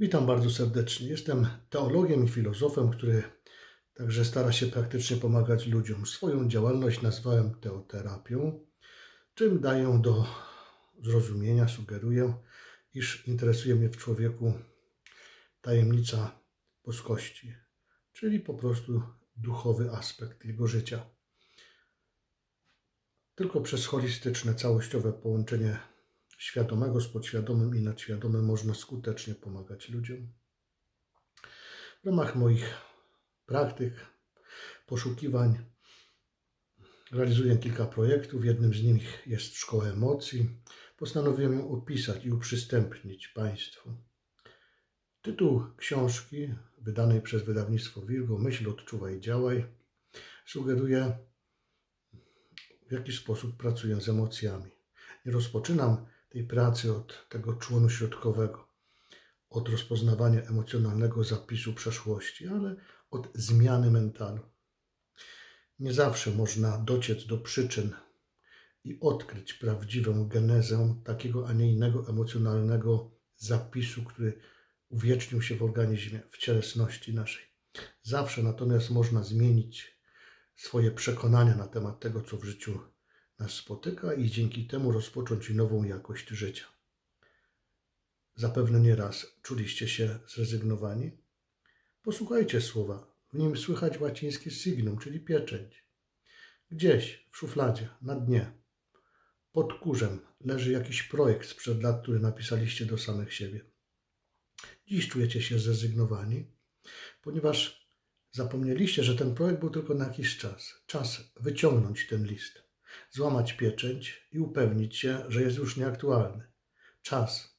Witam bardzo serdecznie. Jestem teologiem i filozofem, który także stara się praktycznie pomagać ludziom. Swoją działalność nazwałem teoterapią, czym daję do zrozumienia, sugeruję, iż interesuje mnie w człowieku tajemnica boskości, czyli po prostu duchowy aspekt jego życia. Tylko przez holistyczne, całościowe połączenie świadomego z podświadomym i nadświadomym można skutecznie pomagać ludziom. W ramach moich praktyk, poszukiwań realizuję kilka projektów. Jednym z nich jest Szkoła Emocji. Postanowiłem ją opisać i uprzystępnić Państwu. Tytuł książki wydanej przez wydawnictwo Wilgo Myśl, odczuwaj, działaj sugeruje w jaki sposób pracuję z emocjami. Nie rozpoczynam tej pracy od tego członu środkowego, od rozpoznawania emocjonalnego zapisu przeszłości, ale od zmiany mentalu. Nie zawsze można dociec do przyczyn i odkryć prawdziwą genezę takiego, a nie innego emocjonalnego zapisu, który uwiecznił się w organizmie, w cielesności naszej. Zawsze natomiast można zmienić swoje przekonania na temat tego, co w życiu nas spotyka i dzięki temu rozpocząć nową jakość życia. Zapewne nieraz czuliście się zrezygnowani? Posłuchajcie słowa. W nim słychać łacińskie signum, czyli pieczęć. Gdzieś w szufladzie, na dnie, pod kurzem leży jakiś projekt sprzed lat, który napisaliście do samych siebie. Dziś czujecie się zrezygnowani, ponieważ zapomnieliście, że ten projekt był tylko na jakiś czas. Czas wyciągnąć ten list złamać pieczęć i upewnić się, że jest już nieaktualny. Czas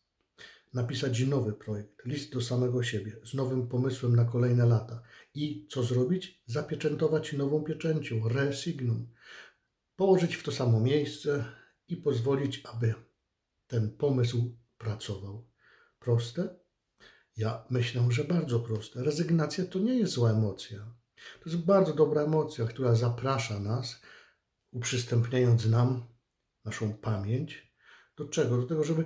napisać nowy projekt, list do samego siebie, z nowym pomysłem na kolejne lata. I co zrobić? Zapieczętować nową pieczęcią, resignum. Położyć w to samo miejsce i pozwolić, aby ten pomysł pracował. Proste? Ja myślę, że bardzo proste. Rezygnacja to nie jest zła emocja. To jest bardzo dobra emocja, która zaprasza nas uprzystępniając nam naszą pamięć. Do czego? Do tego, żeby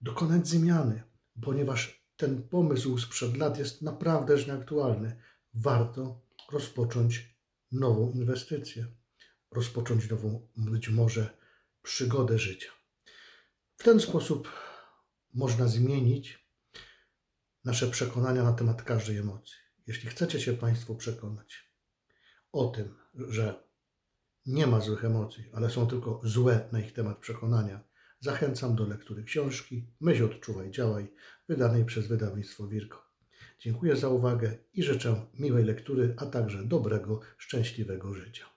dokonać zmiany, ponieważ ten pomysł sprzed lat jest naprawdę nieaktualny. Warto rozpocząć nową inwestycję, rozpocząć nową, być może, przygodę życia. W ten sposób można zmienić nasze przekonania na temat każdej emocji. Jeśli chcecie się Państwo przekonać o tym, że nie ma złych emocji, ale są tylko złe na ich temat przekonania. Zachęcam do lektury książki Myśl, odczuwaj, działaj, wydanej przez wydawnictwo Wirko. Dziękuję za uwagę i życzę miłej lektury, a także dobrego, szczęśliwego życia.